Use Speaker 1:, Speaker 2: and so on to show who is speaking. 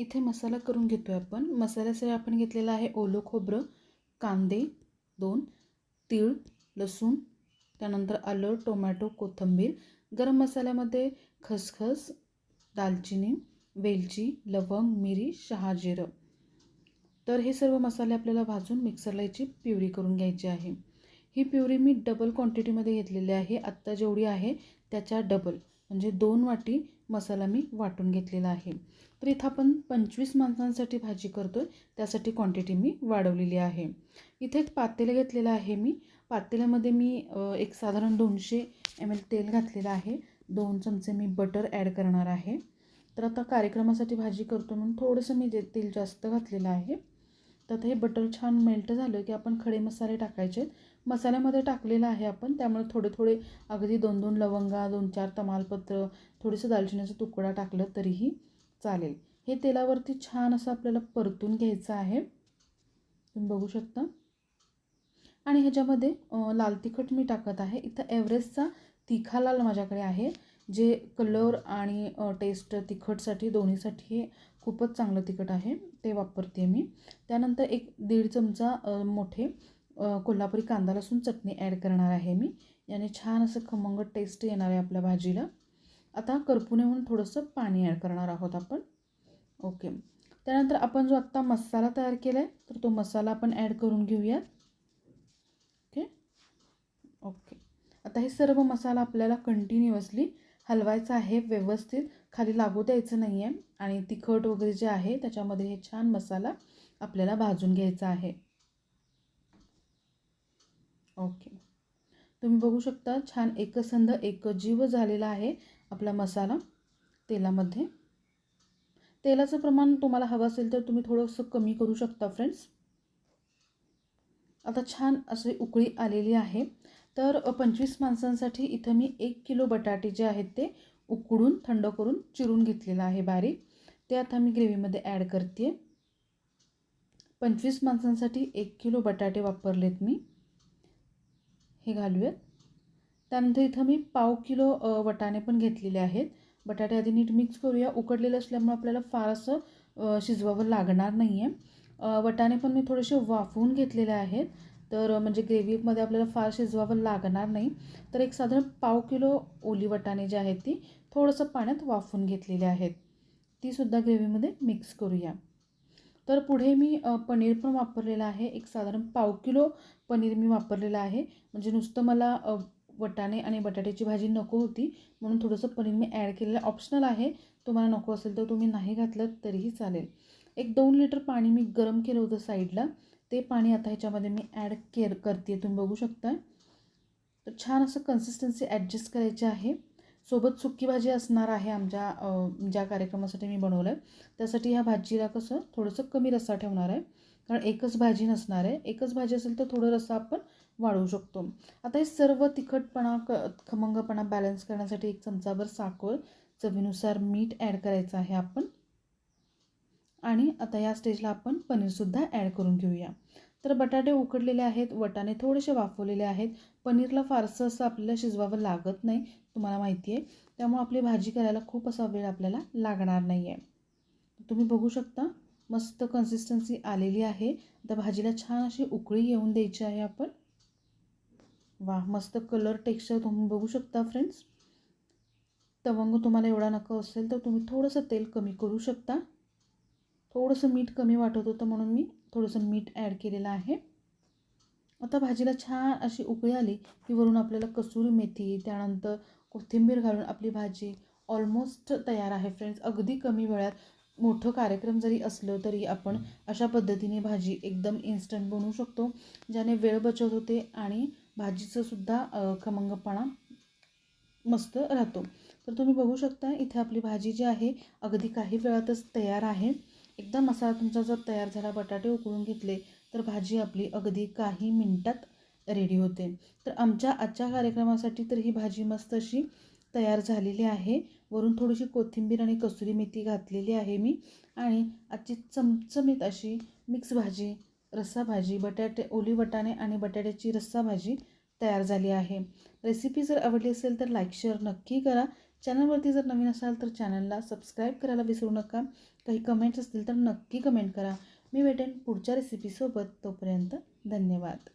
Speaker 1: इथे मसाला करून घेतो आहे आपण मसाल्यासाठी आपण घेतलेला आहे ओलं खोबरं कांदे दोन तीळ लसूण त्यानंतर आलं टोमॅटो कोथिंबीर. गरम मसाल्यामध्ये खसखस दालचिनी वेलची लवंग मिरी शहाजिरं तर हे सर्व मसाले आपल्याला भाजून मिक्सरला याची प्युरी करून घ्यायची आहे. ही प्युरी मी डबल क्वांटिटीमध्ये घेतलेली आहे. आत्ता जेवढी आहे त्याच्या डबल म्हणजे दोन वाटी मसाला मी वाटून घेतलेला आहे. तर इथं आपण पंचवीस माणसांसाठी भाजी करतो आहे त्यासाठी क्वांटिटी मी वाढवलेली आहे. इथे एक पातेलं घेतलेलं आहे मी. पातेल्यामध्ये मी एक साधारण दोनशे एम एल तेल घातलेलं आहे. दोन चमचे मी बटर ॲड करणार आहे. तर आता कार्यक्रमासाठी भाजी करतो म्हणून थोडंसं मी जे तेल जास्त घातलेलं आहे. तर हे बटर छान मेल्ट झालं की आपण खडे मसाले टाकायचे. मसाल्यामध्ये टाकलेलं आहे आपण त्यामुळे थोडे थोडे अगदी दोन दोन लवंगा दोन चार तमालपत्र थोडंसं दालचिनीचा तुकडा टाकलं तरीही चालेल. हे तेलावरती छान असं आपल्याला परतून घ्यायचं आहे. तुम्ही बघू शकता. आणि ह्याच्यामध्ये लाल तिखट मी टाकत आहे. इथं एव्हरेस्टचा तिखा लाल माझ्याकडे आहे जे कलर आणि टेस्ट तिखटसाठी दोन्हीसाठी हे खूपच चांगलं तिखट आहे ते वापरते मी. त्यानंतर एक दीड चमचा मोठे कोल्हापुरी कांदा लसूण चटणी ॲड करणार आहे मी. याने छान असं खमंग टेस्ट येणार आहे आपल्या भाजीला. आता करपुने म्हणून थोडंसं पाणी ॲड करणार आहोत आपण. ओके. त्यानंतर आपण जो आत्ता मसाला तयार केला आहे तर तो मसाला आपण ॲड करून घेऊयात. ओके? ओके. आता हे सर्व मसाला आपल्याला कंटिन्युअसली हलवायचा आहे व्यवस्थित. खाली लागू द्यायचं नाही आहे आणि तिखट वगैरे जे आहे त्याच्यामध्ये हे छान मसाला आपल्याला भाजून घ्यायचा आहे. ओके. तुम्ही बघू शकता छान एकसंध एकजीव झालेला आहे आपला मसाला तेलामध्ये. तेलाचं प्रमाण तुम्हाला हवं असेल तर तुम्ही थोडंसं कमी करू शकता फ्रेंड्स आता छान असे उकळी आलेली आहे. तर पंचवीस माणसांसाठी इथं मी एक किलो बटाटे जे आहेत ते उकडून थंड करून चिरून घेतलेलं आहे बारीक. ते आता मी ग्रेव्हीमध्ये ॲड करते. पंचवीस माणसांसाठी एक किलो बटाटे वापरलेत मी. हे घालूयात. त्यानंतर इथं मी पाव किलो वटाणे पण घेतलेले आहेत. बटाटे आधी नीट मिक्स करूया. उकडलेलं असल्यामुळे आपल्याला फार असं शिजवावं लागणार नाही आहे वटाणे पण मी थोडेसे वाफवून घेतलेले आहेत. तर म्हणजे ग्रेव्हीमध्ये आपल्याला फार शिजवावं लागणार नाही. तर एक साधारण पाव किलो ओली वटाणे जे आहेत ती थोडंसं पाण्यात वाफून घेतलेले आहेत. तीसुद्धा ग्रेव्हीमध्ये मिक्स करूया. तर पुढे मी पनीर पण वापरलेलं आहे. एक साधारण पाव किलो पनीर मी वापरलेलं आहे. म्हणजे नुसतं मला वटाणे आणि बटाट्याची भाजी नको होती. म्हणून थोडंसं पनीर मी ॲड केलेलं ऑप्शनल आहे. तुम्हाला नको असेल तर तुम्ही नाही घातलं तरीही चालेल. एक दोन लिटर पाणी मी गरम केलं होतं साईडला ते पाणी आता ह्याच्यामध्ये मी ॲड केअर करते तुम्ही बघू शकता. तर छान असं कन्सिस्टन्सी ॲडजस्ट करायची आहे. सोबत सुकी भाजी असणार आहे आमच्या ज्या कार्यक्रमासाठी मी बनवलं आहे त्यासाठी ह्या भाजीला कसं थोडंसं कमी रस्सा ठेवणार आहे. कारण एकच भाजी नसणार आहे. एकच भाजी असेल तर थोडं रस्सा आपण वाढवू शकतो. आता हे सर्व तिखटपणा क खमंगपणा बॅलन्स करण्यासाठी एक चमचाभर साखर चवीनुसार मीठ ॲड करायचं आहे आपण. आणि आता या स्टेजला आपण पनीरसुद्धा ॲड करून घेऊया. तर बटाटे उकडलेले आहेत वटाणे थोडेसे वाफवलेले आहेत. पनीरला फारसं असं आपल्याला शिजवावं लागत नाही तुम्हाला माहिती आहे. त्यामुळे आपली भाजी करायला खूप असा वेळ आपल्याला लागणार नाही आहे तुम्ही बघू शकता मस्त कन्सिस्टन्सी आलेली आहे. आता भाजीला छान अशी उकळी येऊन द्यायची आहे आपण. वा मस्त कलर टेक्स्चर तुम्ही बघू शकता फ्रेंड्स तवंग तुम्हाला एवढा नको असेल तर तुम्ही थोडंसं तेल कमी करू शकता. थोडंसं मीठ कमी वाटत होतं म्हणून मी थोडंसं मीठ ॲड केलेलं आहे. आता भाजीला छान अशी उकळी आली की वरून आपल्याला कसुरी मेथी त्यानंतर कोथिंबीर घालून आपली भाजी ऑलमोस्ट तयार आहे. फ्रेंड्स अगदी कमी वेळात मोठं कार्यक्रम जरी असलं तरी आपण अशा पद्धतीने भाजी एकदम इन्स्टंट बनवू शकतो ज्याने वेळ बचत होते आणि भाजीचं सुद्धा खमंगपणा मस्त राहतो. तर तुम्ही बघू शकता इथे आपली भाजी जी आहे अगदी काही वेळातच तयार आहे. एकदा मसाला तुमचा जर तयार झाला बटाटे उकळून घेतले तर भाजी आपली अगदी काही मिनटात रेडी होते. तर आमच्या आजच्या कार्यक्रमासाठी तर ही भाजी मस्त अशी तयार झालेली आहे. वरून थोडीशी कोथिंबीर आणि कसुरी मेथी घातलेली आहे मी. आणि आजची चमचमीत अशी मिक्स भाजी रस्सा भाजी बटाटे ओली वटाणे आणि बटाट्याची रस्सा भाजी तयार झाली आहे. रेसिपी जर आवडली असेल तर लाईक शेअर नक्की करा. चॅनलवरती जर नवीन असाल तर चॅनलला सबस्क्राईब करायला विसरू नका. काही कमेंट्स असतील तर नक्की कमेंट करा. मी भेटेन पुढच्या रेसिपीसोबत तोपर्यंत धन्यवाद.